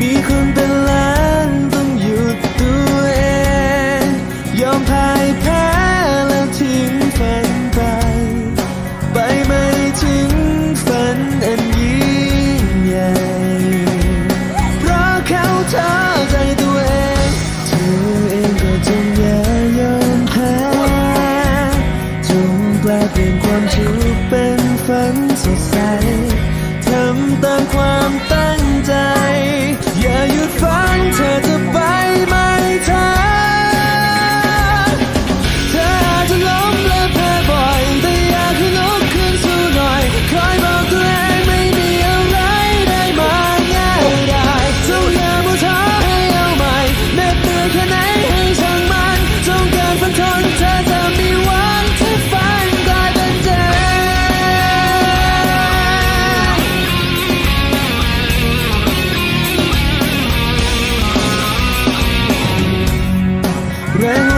มีคนเป็นลานต้องหยุดตัวเอง ยอมพ่ายแพ้แล้วทิ้งฝันไป ไปไม่ทิ้งฝันอันยิ่งใหญ่ เพราะเขาท้อใจตัวเอง เธอเองก็จงอย่ายอมแพ้จงแปลเปลี่ยนความทุกข์เป็นฝันสดใส ทำตามความตั้ง sueño